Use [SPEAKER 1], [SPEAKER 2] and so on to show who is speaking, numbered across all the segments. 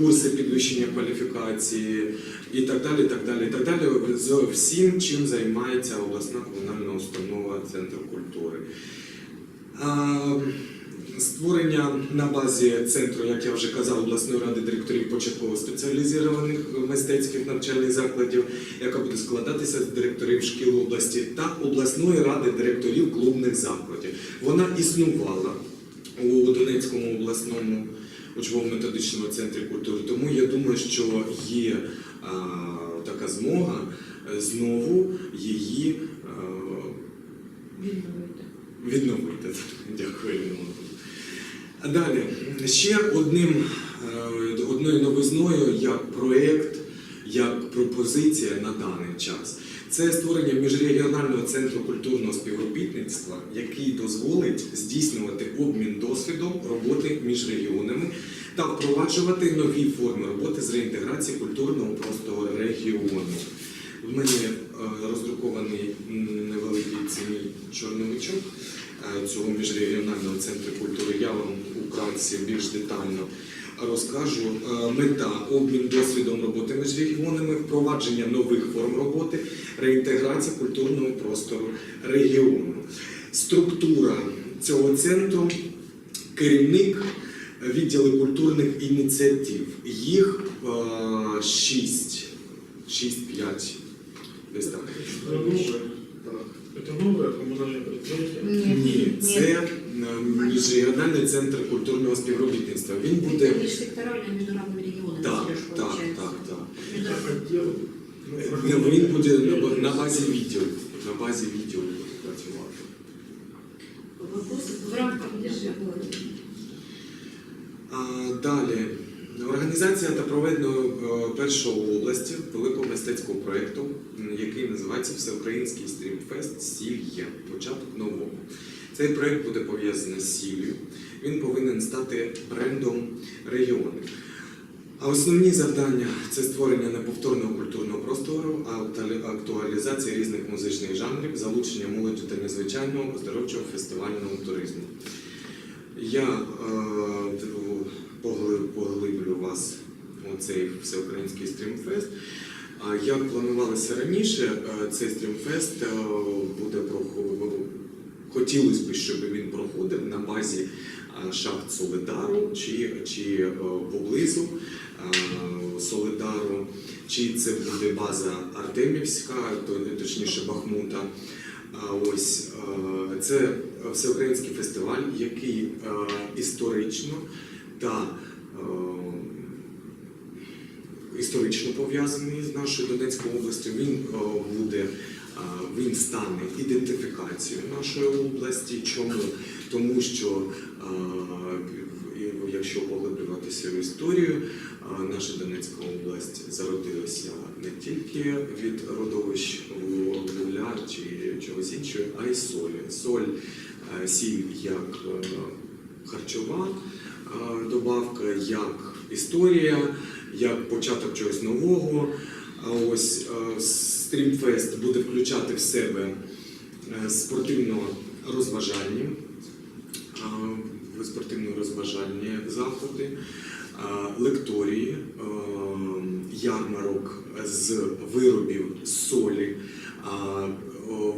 [SPEAKER 1] курси підвищення кваліфікації і так далі. так далі, так далі. З всім, чим займається обласна комунальна установа Центр культури. Створення на базі центру, як я вже казав, обласної ради директорів початково спеціалізованих мистецьких навчальних закладів, яка буде складатися з директорів шкіл області та обласної ради директорів клубних закладів. Вона існувала у Донецькому обласному учбово-методичному центрі культури. Тому я думаю, що є а, така змога е, знову її а,
[SPEAKER 2] Відновити.
[SPEAKER 1] відновити. Дякую. Ілона. А далі ще одним е, одною новизною як проєкт, як пропозиція на даний час. Це створення міжрегіонального центру культурного співробітництва, який дозволить здійснювати обмін досвідом роботи між регіонами та впроваджувати нові форми роботи з реінтеграції культурного простору регіону. В мене е, роздрукований невеликий цінний чорновичок е, цього міжрегіонального центру культури. Я вам вкратці більш детально розкажу. Е, Мета обмін досвідом роботи між регіонами, впровадження нових форм роботи, реінтеграція культурного простору регіону. Структура цього центру, керівник відділу культурних ініціатив. Їх е, шість. 6-5. Десь так.
[SPEAKER 3] Новое, это новое предприятие.
[SPEAKER 1] Ні, це е, міжрегіональний центр культурного співробітництва. Він буде.
[SPEAKER 2] Это межсекторальные международные регионы.
[SPEAKER 1] Так,
[SPEAKER 2] наверное,
[SPEAKER 1] так,
[SPEAKER 2] получается.
[SPEAKER 1] так, так.
[SPEAKER 2] Международные.
[SPEAKER 3] Отдел.
[SPEAKER 1] Е, Він буде на- на базі відділу. На базі відділу буде працювати.
[SPEAKER 2] Вопросы в рамках державы.
[SPEAKER 1] А, Далі. Організація та проведено е, першого в області великого мистецького проєкту, м, який називається Всеукраїнський стрімфест Сіль є. Початок нового. Цей проєкт буде пов'язаний з сіллю. Він повинен стати брендом регіону. А основні завдання це створення неповторного культурного простору, актуалі- актуалізація різних музичних жанрів, залучення молоді та незвичайного оздоровчого фестивального туризму. Я е, поглиблю вас у цей всеукраїнський стрімфест. Як планувалося раніше, е, цей стрімфест е, буде. Хотілося б, щоб він проходив на базі е, шахт Солидару чи, чи е, поблизу е, Солидару, чи це буде база Артемівська, точніше Бахмута. Ось е, це всеукраїнський фестиваль, який е, історично та е, історично пов'язаний з нашою Донецькою областю. Він е, буде е, він стане ідентифікацією нашої області. Чому? Тому що якщо поглиблюватися в історію, наша Донецька область зародилася не тільки від родовищ вугля чи чогось іншого, а й солі. Соль, сіль як харчова добавка, як історія, як початок чогось нового. Ось е, стрімфест буде включати в себе е, спортивно-розважальні е, спортивно-розважальні заходи, лекторії, ярмарок з виробів солі,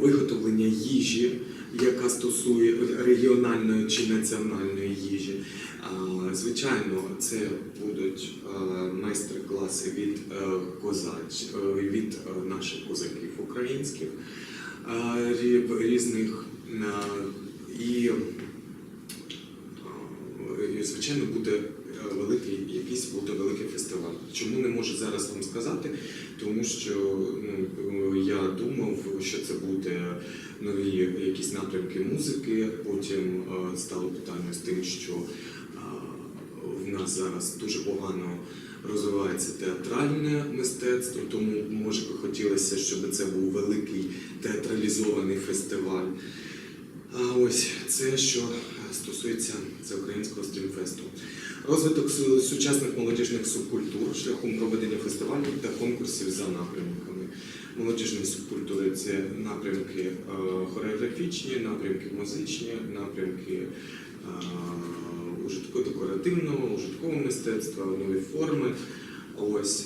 [SPEAKER 1] виготовлення їжі, яка стосує регіональної чи національної їжі. Звичайно, це будуть майстер-класи від е, козач, е, від е, наших козаків українських різних і, звичайно буде великий якийсь буде великий фестиваль. Чому не можу зараз вам сказати? Тому що ну, я думав, що це буде нові якісь напрямки музики. Потім е, стало питання з тим, що е, в нас зараз дуже погано розвивається театральне мистецтво, тому може би хотілося, щоб це був великий театралізований фестиваль. А ось це, що стосується всеукраїнського стрімфесту. Розвиток сучасних молодіжних субкультур шляхом проведення фестивалів та конкурсів за напрямками. Молодіжні субкультури це напрямки е, хореографічні, напрямки музичні, напрямки е, декоративного, ужиткового мистецтва, нові форми. Ось.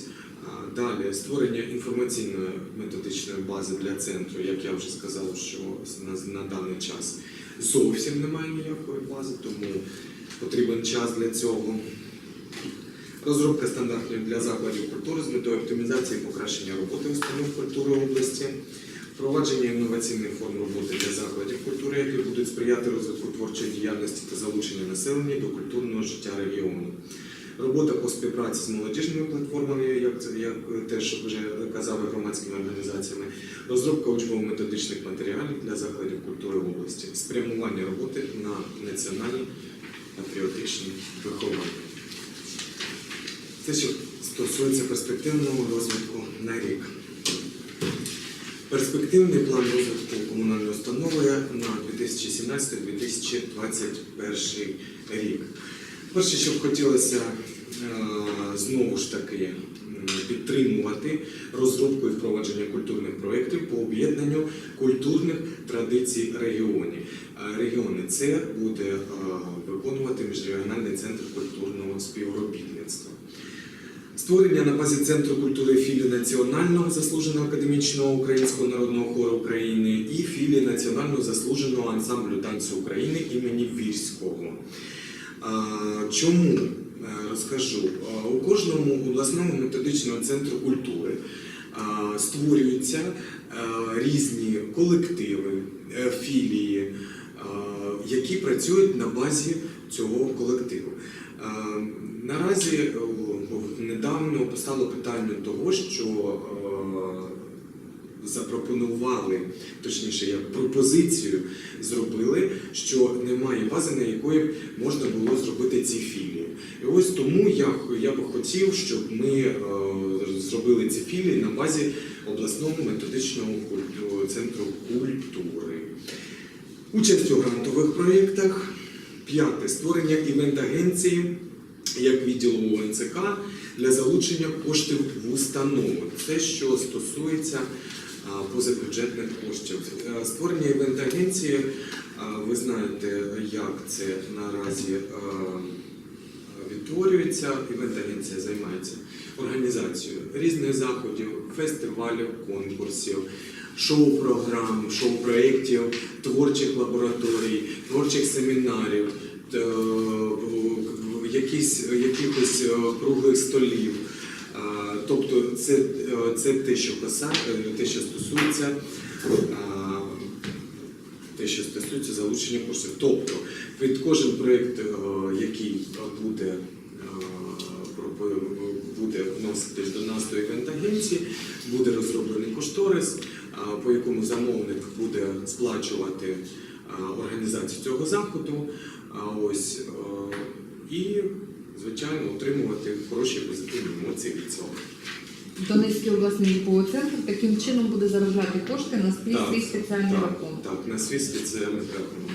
[SPEAKER 1] Далі створення інформаційної методичної бази для центру, як я вже сказав, що на даний час зовсім немає ніякої бази, тому потрібен час для цього. Розробка стандартів для закладів культури з метою оптимізації і покращення роботи установ культури області, впровадження інноваційних форм роботи для закладів культури, які будуть сприяти розвитку творчої діяльності та залучення населення до культурного життя регіону. Робота по співпраці з молодіжними платформами, як це як теж вже казали громадськими організаціями, розробка учбово-методичних матеріалів для закладів культури області, спрямування роботи на національні патріотичні виховання. Це що стосується перспективного розвитку на рік. Перспективний план розвитку комунальної установи на 2017-2021 рік. Перше, що б хотілося е, знову ж таки підтримувати розробку і впровадження культурних проєктів по об'єднанню культурних традицій регіонів. Е, Регіони це буде е, виконувати міжрегіональний центр культурного співробітництва. Створення на базі Центру культури філії Національного заслуженого академічного українського народного хору України і філії Національного заслуженого ансамблю танцю України імені Вірського. Чому Е, розкажу? У кожному обласному методичному центру культури створюються різні колективи, е, філії, які працюють на базі цього колективу. Наразі недавно постало питання того, що е, запропонували, точніше, як пропозицію зробили, що немає бази, на якої можна було зробити ці філії. І ось тому я, я би хотів, щоб ми е, зробили ці філії на базі обласного методичного центру культури. Участь у грантових проєктах. П'яте створення івент-агенції як відділу ОНЦК для залучення коштів в установу. Це що стосується позабюджетних коштів. Е, Створення івент-агенції, ви знаєте, як це наразі е, відтворюється. Івент-агенція займається організацією різних заходів, фестивалів, конкурсів, шоу-програм, шоу-проєктів, творчих лабораторій, творчих семінарів, е, якісь, якихось е, круглих столів. Тобто це, е, це те, що коса, е, те, що стосується те, що стосується залучення коштів. Тобто під кожен проєкт, який буде, буде вноситись до нас до івент-агенції, буде розроблений кошторис, по якому замовник буде сплачувати організацію цього заходу. Ось і, звичайно, отримувати хороші позитивні емоції від цього.
[SPEAKER 4] Донецький обласний військовий центр таким чином буде заробляти кошти на свій,
[SPEAKER 1] Так,
[SPEAKER 4] свій спеціальний
[SPEAKER 1] так,
[SPEAKER 4] рахунок.
[SPEAKER 1] Так, на свій спеціальний рахунок.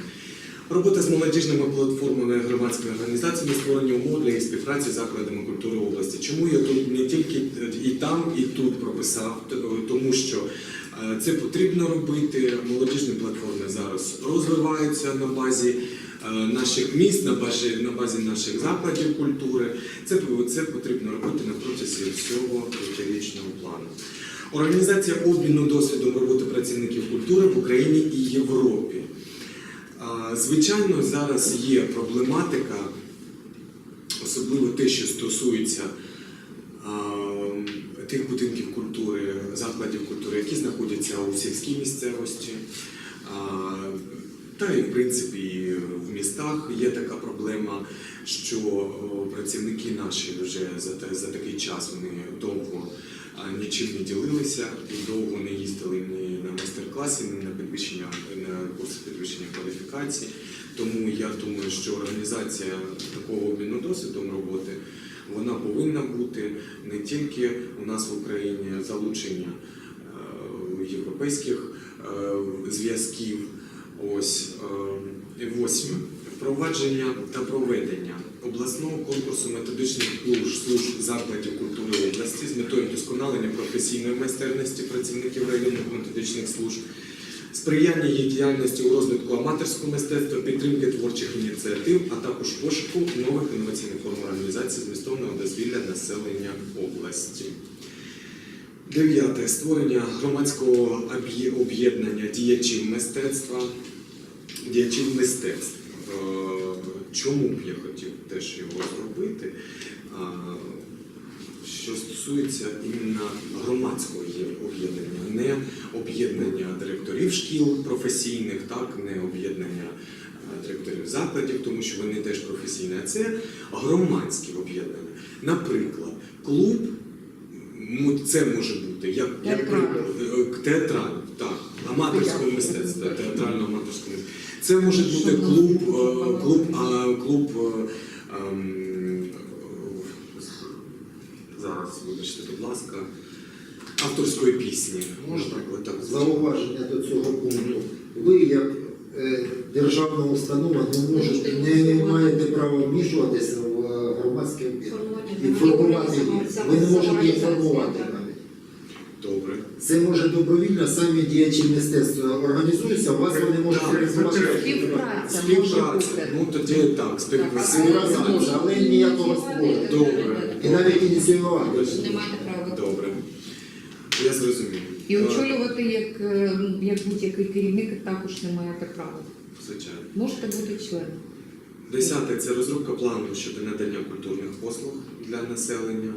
[SPEAKER 1] Робота з молодіжними платформами громадськими організаціями створення умов для їх співпраці з закладами культури області. Чому я тут не тільки і там, і тут прописав, тому що е, це потрібно робити. Молодіжні платформи зараз розвиваються на базі наших міст, на базі, на базі наших закладів культури. Це, це потрібно робити на протязі всього п'ятирічного плану. Організація обміну досвідом роботи працівників культури в Україні і Європі. Звичайно, зараз є проблематика, особливо те, що стосується тих будинків культури, закладів культури, які знаходяться у сільській місцевості. Та і в принципі в містах є така проблема, що працівники наші вже за, за такий час вони довго нічим не ділилися і довго не їздили ні на майстер-класи, ні на підвищення на курси підвищення кваліфікації. Тому я думаю, що організація такого обміну досвідом роботи вона повинна бути не тільки у нас в Україні залучення е, європейських е, зв'язків. Ось е, восьме. Впровадження та проведення обласного конкурсу методичних служб, служб закладів культури області з метою вдосконалення професійної майстерності працівників районних методичних служб сприяння її діяльності у розвитку аматорського мистецтва, підтримки творчих ініціатив, а також пошуку нових інноваційних форм організації змістовного дозвілля населення області. Дев'яте створення громадського об'єднання діячів мистецтва, діячів мистецтв. Е, Чому б я хотів теж його зробити? Що стосується іменно громадського об'єднання, не об'єднання директорів шкіл професійних, так, не об'єднання е, директорів закладів, тому що вони теж професійні, а це громадські об'єднання. Наприклад, клуб, це може бути як, як приклад, е, театральний, так, аматорського мистецтва, театрально аматорського мистецтва. Це може бути клуб, е, клуб, а, клуб е, ем, зараз, вибачте, будь ласка, авторської пісні.
[SPEAKER 5] Можна?
[SPEAKER 1] так.
[SPEAKER 5] Зауваження до цього пункту. Ви, як е, державна установа, не можете, не, не маєте права вмішуватися в громадське об'єднання. І формувати їх. Ви не можете їх формувати. Це може добровільно самі діячі мистецтва організуються, у вас вони можуть реалізувати.
[SPEAKER 4] Співпраця може
[SPEAKER 1] Співпраця.
[SPEAKER 4] бути.
[SPEAKER 1] Ну тоді так, співпраця.
[SPEAKER 5] Співпраця може, але ніякого спору.
[SPEAKER 1] Добре.
[SPEAKER 5] І навіть ініціювати.
[SPEAKER 2] Не маєте права.
[SPEAKER 1] Добре. Я зрозумів.
[SPEAKER 4] І
[SPEAKER 1] Е,
[SPEAKER 4] очолювати як, е, як будь-який керівник також не маєте права.
[SPEAKER 1] Звичайно.
[SPEAKER 4] Можете бути членом.
[SPEAKER 1] Десяте це розробка плану щодо надання культурних послуг для населення,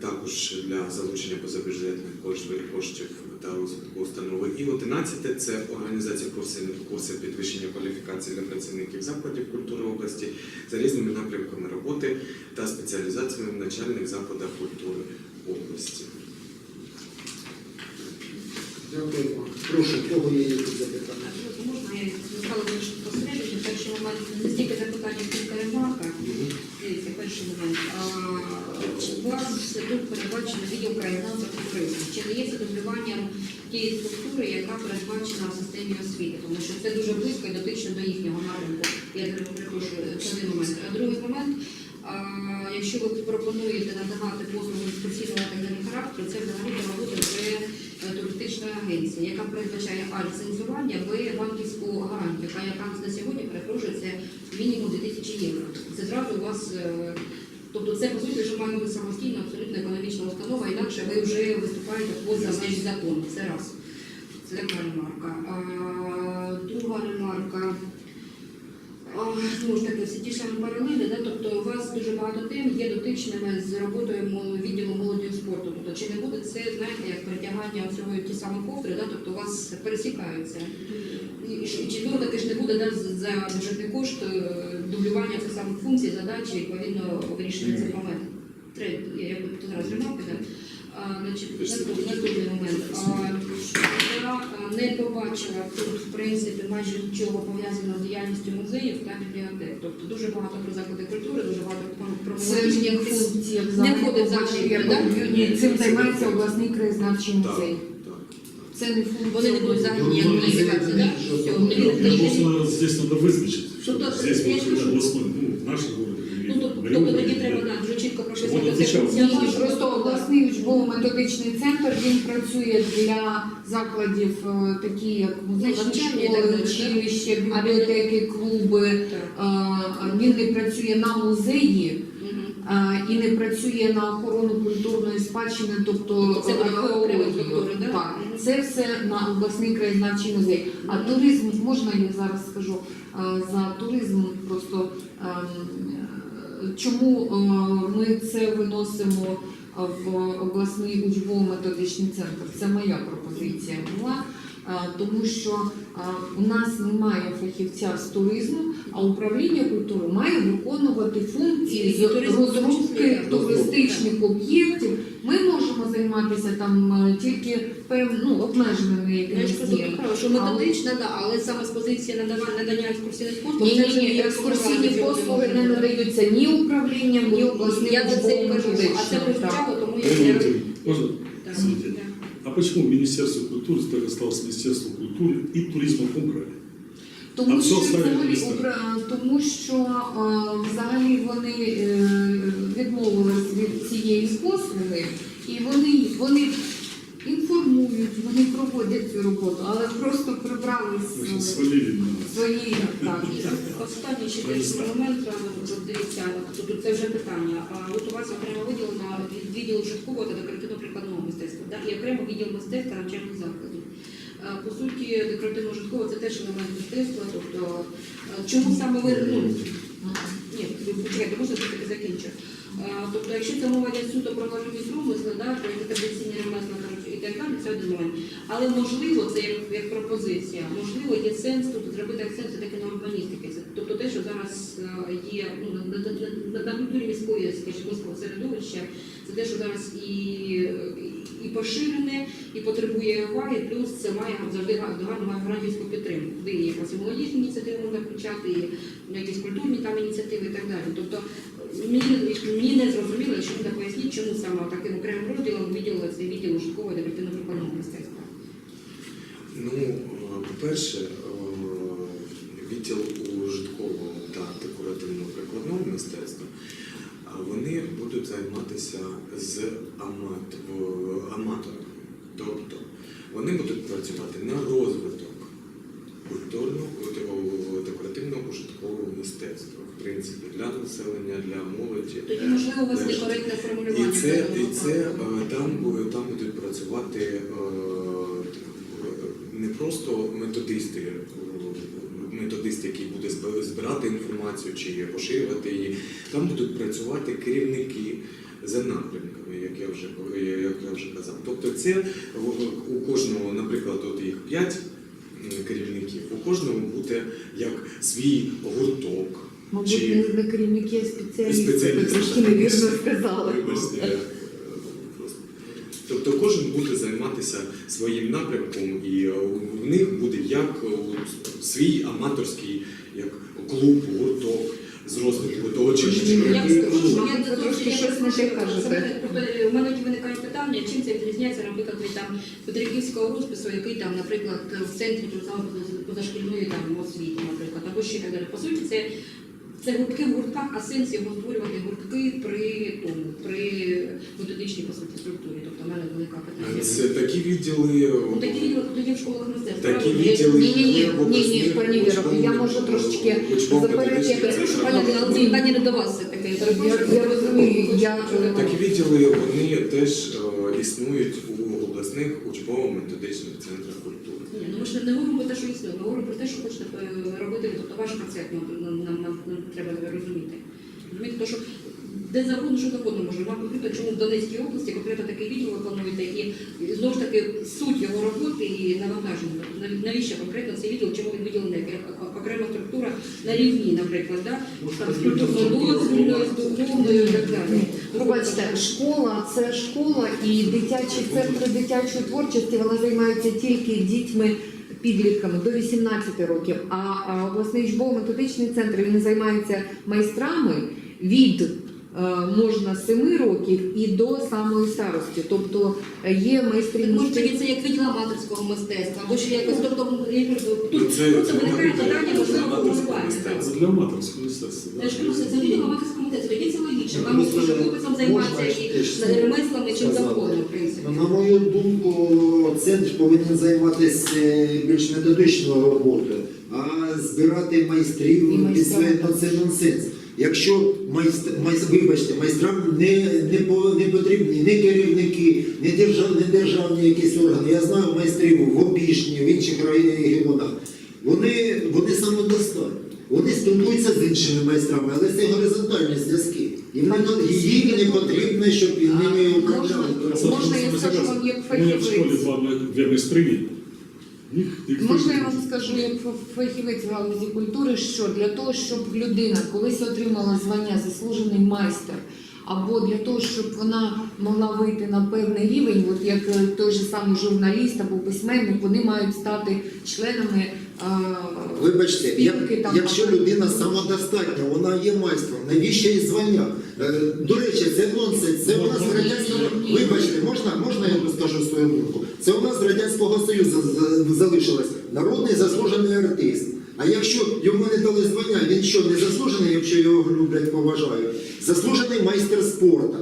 [SPEAKER 1] також для залучення позабюджетних коштів, коштів та розвитку установи. І одинадцяте це організація курсів, курсів підвищення кваліфікації для працівників закладів культури області за різними напрямками роботи та спеціалізаціями в навчальних закладах культури області.
[SPEAKER 5] Дякую. Прошу, кого є запитання?
[SPEAKER 2] Я сказала лише посередньо, перший момент не стільки запитання, скільки ремарка. Дивіться, перший момент. У вас тут передбачено відділ краєзнавства та туризму. Чи не є це дублюванням тієї структури, яка передбачена в системі освіти? Тому що це дуже близько і дотично до їхнього напрямку. Я перепрошую, це один момент. А другий момент. Якщо ви пропонуєте надавати послуги та так характеру, це взагалі бути вже е, туристична агенція, яка передбачає а ліцензування, б банківську гарантію, яка, на сьогодні перепрошую, це мінімум 2000 євро. Це зразу у вас. е, Тобто це по суті, що має бути самостійна, абсолютно економічна установа, інакше ви вже виступаєте поза межі закону. Це раз. Це така ремарка. Друга ремарка. А, Знову ж таки, всі ті ж самі паралелі, да? тобто у вас дуже багато тем є дотичними з роботою відділу молоді спорту. Тобто, чи не буде це, знаєте, як притягання цього ті самі ковдри, да? тобто у вас пересікаються. І, чи знову таки ж не буде да, за бюджетний кошт е, дублювання цих самих функцій, задач і відповідно вирішення цих моментів. Третє, я як тут зараз ремарки, да? А, значить, наступний, наступний момент. А, я не побачила тут, в принципі, майже нічого пов'язаного з діяльністю музеїв та бібліотек. Тобто дуже багато про заклади культури, дуже багато про, про
[SPEAKER 4] Це
[SPEAKER 2] молодіжні
[SPEAKER 4] не функція
[SPEAKER 2] не входить
[SPEAKER 4] Ні, цим займається обласний краєзнавчий музей. Це не функція.
[SPEAKER 2] Вони не будуть взагалі
[SPEAKER 5] Ну,
[SPEAKER 2] ніяк
[SPEAKER 5] ну,
[SPEAKER 2] кваліфікації, так?
[SPEAKER 3] здесь что
[SPEAKER 2] Тобто,
[SPEAKER 3] здесь
[SPEAKER 2] я
[SPEAKER 3] вот
[SPEAKER 2] скажу-
[SPEAKER 3] областной, ну, в нашем городе.
[SPEAKER 2] Ну, тобто тоді треба да, дуже чітко
[SPEAKER 3] звичайно.
[SPEAKER 4] Ні,
[SPEAKER 2] функціонування.
[SPEAKER 4] просто обласний учбово-методичний центр він працює для закладів е, такі як музичні
[SPEAKER 2] так
[SPEAKER 4] школи, училища, бібліотеки, клуби. Е, Він не працює на музеї е, і не працює на охорону культурної спадщини, тобто
[SPEAKER 2] Це
[SPEAKER 4] археологію. Так, це все на обласний краєзнавчий музей. А туризм можна я зараз скажу за туризм просто ем, чому ми це виносимо в обласний учбово-методичний центр? Це моя пропозиція була. Тому що у нас немає фахівця з туризму, а управління культури має виконувати функції розробки туристичних об'єктів. Ми можемо займатися там е, тільки ну, обмеженими якимись діями.
[SPEAKER 2] що методична, да, але саме з позиції надавання надання екскурсійних послуг.
[SPEAKER 4] Ні, ні, ні, екскурсійні послуги не надаються ні управлінням, ні обласним
[SPEAKER 2] Я за це кажу, а це прозвучало, тому я
[SPEAKER 3] Валентиновна, А почему Министерство культуры так осталось Министерство культуры и туризма в крае?
[SPEAKER 4] Тому
[SPEAKER 3] А
[SPEAKER 4] що взагалі упра- тому що е, взагалі вони е, відмовились від цієї послуги, і вони вони інформують, вони проводять цю роботу, але просто прибрали
[SPEAKER 3] на
[SPEAKER 4] свої так.
[SPEAKER 2] Останній ще теж момент, от дивіться, тут це вже питання. А От у вас окремо виділено від відділу житкового та мистецтва, да? і окремо відділ мистецтва навчальних закладів. Е, По суті, декоративно-житкове це теж елемент мистецтва, тобто е, чому саме ви ну, ні, почекайте, можна все-таки закінчу. Е, Тобто, якщо це мова йде суто про важливість промисли, да, про які традиційні ремесла і так далі, це один момент. Але можливо, це як, як пропозиція, можливо, є сенс тут зробити акцент все-таки на урбаністики. Тобто те, що зараз є ну, на, на, на, на, на культурі міської, скажімо, міського середовища, це те, що зараз і, і поширене, і потребує уваги, плюс це має завжди га- гарну має підтримку. Якась і молодіжні ініціативи можна включати, і якісь культурні там ініціативи і так далі. Тобто мені, не зрозуміло, якщо можна поясніть, чому саме таким окремим розділом виділили цей відділ житкового декоративно-прикладного мистецтва.
[SPEAKER 1] Ну, е, по-перше, е, відділ ужиткового та декоративно-прикладного мистецтва, а вони будуть займатися з амат, аматорами. Тобто вони будуть працювати на розвиток ужиткового мистецтва, в принципі, для населення, для молоді.
[SPEAKER 2] Тоді, можливо, у вас некоректне формулювання.
[SPEAKER 1] і це, і це там, там будуть працювати е, не просто методисти, методист, який буде збирати інформацію чи поширювати її. Там будуть працювати керівники за напрямками, як я вже як я вже казав. Тобто, це у- кожного, наприклад, от їх п'ять керівників, у кожного буде як свій гурток.
[SPEAKER 4] Мабуть,
[SPEAKER 1] чи-
[SPEAKER 4] не, керівники, а спеціалісти.
[SPEAKER 1] Спеціалісти.
[SPEAKER 4] невірно сказали.
[SPEAKER 1] Е. Тобто кожен буде займатися своїм напрямком, і е, в них буде як е, свій аматорський як клуб, гурток з розвитку того чи іншого.
[SPEAKER 2] Я скажу, що я
[SPEAKER 4] Мабуть, ви
[SPEAKER 2] не
[SPEAKER 4] трошки щось не те кажете.
[SPEAKER 2] У мене виникає питання, чим це відрізняється, наприклад, від там Петриківського розпису, який там, наприклад, в центрі позашкільної там освіти, наприклад, або ще так далі. По суті, це. Це гуртки в гуртках, а сенс його створювати гуртки при тому, при методичній по суті структурі. Тобто в мене велика питання.
[SPEAKER 1] Це такі відділи.
[SPEAKER 2] Ну, такі відділи тоді в школах мистецтва.
[SPEAKER 1] Такі відділи
[SPEAKER 4] Ні, ні, ні, ні, ні, пані Віро, я можу трошечки заперечити.
[SPEAKER 2] Пані, але це питання не до вас.
[SPEAKER 4] Я- я розумію, я-
[SPEAKER 1] Такі відділи вони теж е, існують у обласних учбово-методичних центрах культури.
[SPEAKER 2] Ні, ну ми ж не говоримо про те, що існує, ми говоримо про те, що хочете е, робити, тобто ваш концепт нам, нам, нам, треба розуміти. Розумієте, то, що де завгодно, що завгодно може. Вам конкретно, чому в Донецькій області конкретно такий відділ ви плануєте, і, і знову ж таки суть його роботи і навантаження. Навіщо конкретно цей відділ, чому він виділений, як окрема структура на рівні, наприклад, да? там з культурно-дозвільною, з духовною і так далі.
[SPEAKER 4] Пробачте, школа це школа і дитячі центри дитячої творчості вона займається тільки дітьми. Підлітками до 18 років, а, обласний жбово методичний центр він займається майстрами від е, можна 7 років і до самої старості. Тобто е, є майстри
[SPEAKER 2] Так, Може,
[SPEAKER 4] мистецтв-
[SPEAKER 2] тоді це як відділ аматорського мистецтва, або ще якось, тобто, кажу,
[SPEAKER 1] Ну,
[SPEAKER 2] тут
[SPEAKER 1] це-
[SPEAKER 2] виникає питання, можливо,
[SPEAKER 3] Це для аматорського мистецтва.
[SPEAKER 2] Я ж кажу, це це відділ аматорського мистецтва, тоді це логічно. Вам може описом займатися і ремеслами чим завгодно, в принципі.
[SPEAKER 5] Ну, На мою думку, центр повинен займатися е, більш методичною роботою, а збирати
[SPEAKER 4] І
[SPEAKER 5] майстрів це нонсенс. Якщо майстр, майс- вибачте, майстрам не, не, по- не потрібні ні керівники, ні державні, не державні якісь органи. Я знаю майстрів в Обішні, в інших регіонах. Вони, вони самодостатні. Вони спілкуються з іншими майстрами, але це горизонтальні зв'язки. Їм не, їм не потрібно, щоб ними управляли.
[SPEAKER 4] Можна я скажу вам як
[SPEAKER 3] У мене в школі
[SPEAKER 4] фахівець?
[SPEAKER 3] два ма- майстрині.
[SPEAKER 4] Можна я вам скажу як фахівець в галузі культури, що для того, щоб людина колись отримала звання заслужений майстер, або для того, щоб вона могла вийти на певний рівень, от як е, той же самий журналіст або письменник, вони мають стати членами. е,
[SPEAKER 5] Вибачте, як,
[SPEAKER 4] спілки там,
[SPEAKER 5] якщо людина самодостатня, вона є майстром, навіщо їй звання? Е, До речі, це нонсенс. Це у нас з радянського.
[SPEAKER 4] Ні, ні.
[SPEAKER 5] Вибачте, можна, можна я скажу свою думку? Це у нас з радянського союзу з- з- залишилось народний заслужений артист. А якщо йому не дали звання, він що не заслужений, якщо його люблять, поважають, заслужений майстер спорту.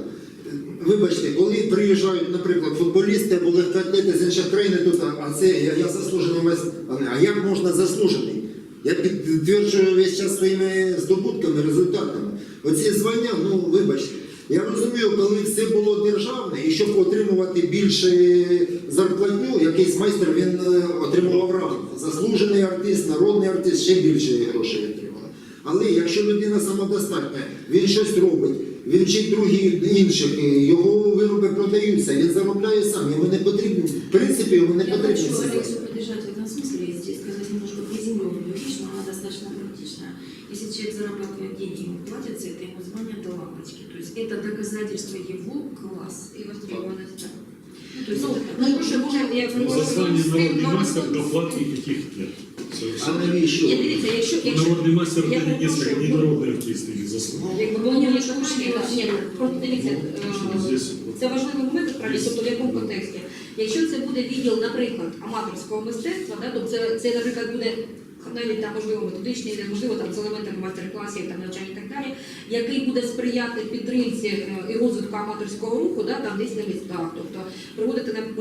[SPEAKER 5] Вибачте, коли приїжджають, наприклад, футболісти або легкоатлети обличчя країни тут, а- а це я, я заслужений майстер. А як можна заслужений? Я підтверджую весь час своїми здобутками, результатами. Оці звання, ну вибачте. Я розумію, коли все було державне, і щоб отримувати більше зарплатню, якийсь майстер він е, отримував ранг. Заслужений артист, народний артист ще більше грошей отримав. Але якщо людина самодостатня, він щось робить, він вчить других інших, його вироби продаються, він заробляє сам, йому не потрібно, в принципі, йому не
[SPEAKER 6] Я
[SPEAKER 5] потрібно
[SPEAKER 6] хочу
[SPEAKER 5] це.
[SPEAKER 6] Поддержать в этом смысле здесь сказать немножко приземленную вещь, но она достаточно практичная. Если человек зарабатывает деньги, ему платят за это, ему звонят до лампочки. То есть это доказательство его класса.
[SPEAKER 2] І востребованість, так.
[SPEAKER 6] Ну, то есть
[SPEAKER 2] Ну,
[SPEAKER 6] это
[SPEAKER 2] ну, прошу, може, я
[SPEAKER 3] Ну, За звание
[SPEAKER 2] з тим,
[SPEAKER 3] народный
[SPEAKER 2] ну,
[SPEAKER 3] мастер
[SPEAKER 2] ну,
[SPEAKER 3] доплат никаких нет.
[SPEAKER 5] А
[SPEAKER 3] Совершенно.
[SPEAKER 5] навіщо?
[SPEAKER 2] Ні, дивіться, якщо, якщо
[SPEAKER 3] Народный мастер
[SPEAKER 2] я
[SPEAKER 3] это не несколько, не
[SPEAKER 2] попрошу-
[SPEAKER 3] народный артист их заслуги.
[SPEAKER 2] Якби було не штучні, ні, просто дивіться,
[SPEAKER 3] Ну,
[SPEAKER 2] е,
[SPEAKER 3] здесь
[SPEAKER 2] це важливий момент, справді, тобто в якому контексті. Якщо це буде відділ, наприклад, аматорського мистецтва, да, то це, це, наприклад, буде навіть там, можливо, методичний, можливо, там з елементами майстер-класів, там навчання і так далі, який буде сприяти підтримці е, і розвитку аматорського руху, да, там десь на містах, тобто проводити нам